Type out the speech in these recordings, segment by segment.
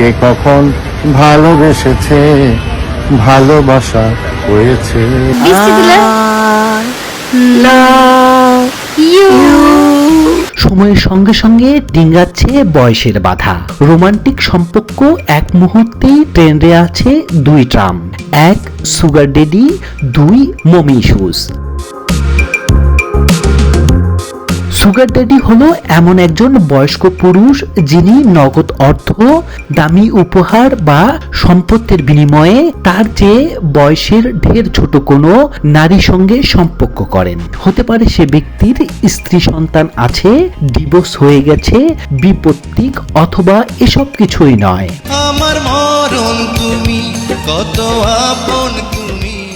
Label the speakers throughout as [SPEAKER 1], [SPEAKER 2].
[SPEAKER 1] কে কখন ভালোবেসেছে ভালোবাসা হয়েছে?
[SPEAKER 2] সময়ের সঙ্গে সঙ্গে ডিঙ্গাচ্ছে বয়সের বাধা। রোমান্টিক সম্পর্ক এক মুহূর্তেই ট্রেন্ডে আছে দুই ট্রাম। এক সুগার ডেডি দুই মমি ইস্যুস সুগার ড্যাডি হলো এমন একজন বয়স্ক পুরুষ যিনি নগদ অর্থ, দামি উপহার বা সম্পত্তির বিনিময়ে তার চেয়ে বয়সের ঢের ছোট কোনো নারীর সঙ্গে সম্পর্ক করেন। হতে পারে সে ব্যক্তির স্ত্রী সন্তান আছে ডিভোর্স হয়ে গেছে, বিপত্তিক অথবা এসব কিছুই নয়।
[SPEAKER 3] আমার মরণ তুমি কত আপন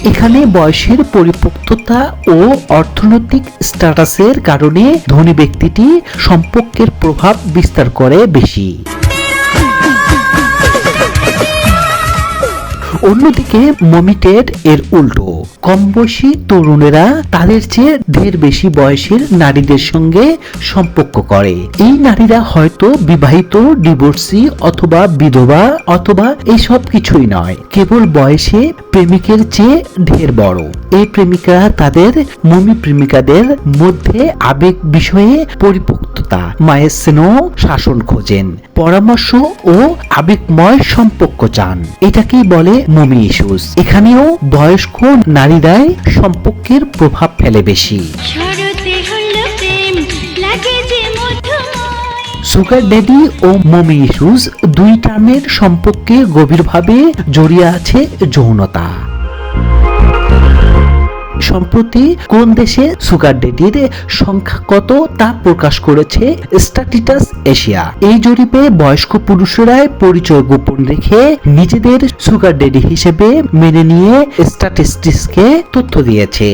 [SPEAKER 2] এখানে বয়সের পরিপক্কতা ও অর্থনৈতিক স্ট্যাটাসের কারণে ধনী ব্যক্তিটি সম্পর্কের প্রভাব বিস্তার করে বেশি। অন্যদিকে মমিটেড এর উল্টো। কম বয়সী তরুণেরা তাদের চেয়ে ঢের বেশি বয়সের নারীদের সঙ্গে সম্পর্ক করে। এই নারীরা হয়তো বিবাহিত, ডিভোর্সি অথবা বিধবা অথবা এইসব কিছুই নয়। কেবল বয়সে প্রেমিকের চেয়ে ঢের বড়। এই প্রেমিকা তাদের মমি প্রেমিকাদের মধ্যে আবেগ বিষয়ে পরিপক্কতা মায়ের স্নেহ শাসন খোঁজেন পরামর্শ ও আবেগময় সম্পর্ক চান। এটাকেই বলে মমি ইস্যুস। এখানেও বয়স্ক নারীরাই সম্পর্কের প্রভাব ফেলে বেশি। সুগার ড্যাডি ও মমি ইস্যুস দুই টার্মের সম্পর্কে গভীরভাবে জড়িয়ে আছে যৌনতা। সম্প্রতি কোন দেশে সুগার ডেডির সংখ্যা কত তা প্রকাশ করেছে স্ট্যাটিটাস এশিয়া? এই জরিপে বয়স্ক পুরুষেরাই পরিচয় গোপন রেখে নিজেদের সুগার ডেডি হিসেবে মেনে নিয়ে স্ট্যাটিস্টিক্সকে তথ্য দিয়েছে।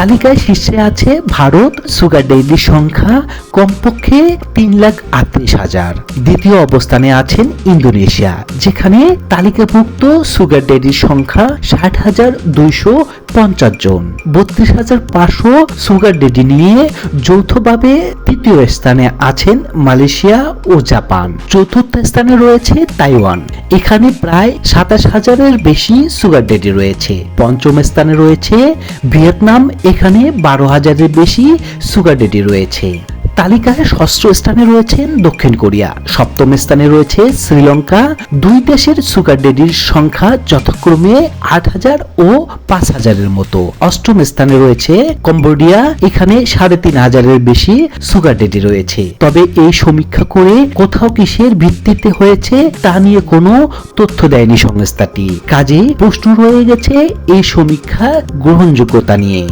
[SPEAKER 2] তালিকায় শীর্ষে আছে ভারত, সুগার ডেইলির সংখ্যা, কমপক্ষে তিন লাখ আটত্রিশ হাজার। দ্বিতীয় অবস্থানে আছেন ইন্দোনেশিয়া, যেখানে তালিকাভুক্ত সুগার ডেডির সংখ্যা ষাট হাজার দুইশো পঞ্চাশ জন। বত্রিশ হাজার পাঁচশো সুগার ডেডি নিয়ে যৌথভাবে তৃতীয় স্থানে আছেন মালয়েশিয়া ও জাপান। চতুর্থ স্থানে রয়েছে তাইওয়ান, এখানে প্রায় সাতাশ হাজারের বেশি সুগার ডেডি রয়েছে। পঞ্চম স্থানে রয়েছে ভিয়েতনাম এখানে বারো হাজারের বেশি সুগার ডেডি রয়েছে। তালিকায় ষষ্ঠ স্থানে রয়েছেন দক্ষিণ কোরিয়া, সপ্তম স্থানে রয়েছে শ্রীলঙ্কা। দুই দেশের সুগার ডেডির সংখ্যা যথাক্রমে আট হাজার ও পাঁচ হাজারের মতো। অষ্টম স্থানে রয়েছে কম্বোডিয়া, এখানে সাড়ে তিন হাজারের বেশি সুগার ডেডি রয়েছে। তবে এই সমীক্ষা করে কোথাও কিসের ভিত্তিতে হয়েছে তা নিয়ে কোনো তথ্য দেয়নি সংস্থাটি। কাজে প্রশ্ন রয়ে গেছে এই সমীক্ষা গ্রহণযোগ্যতা নিয়ে।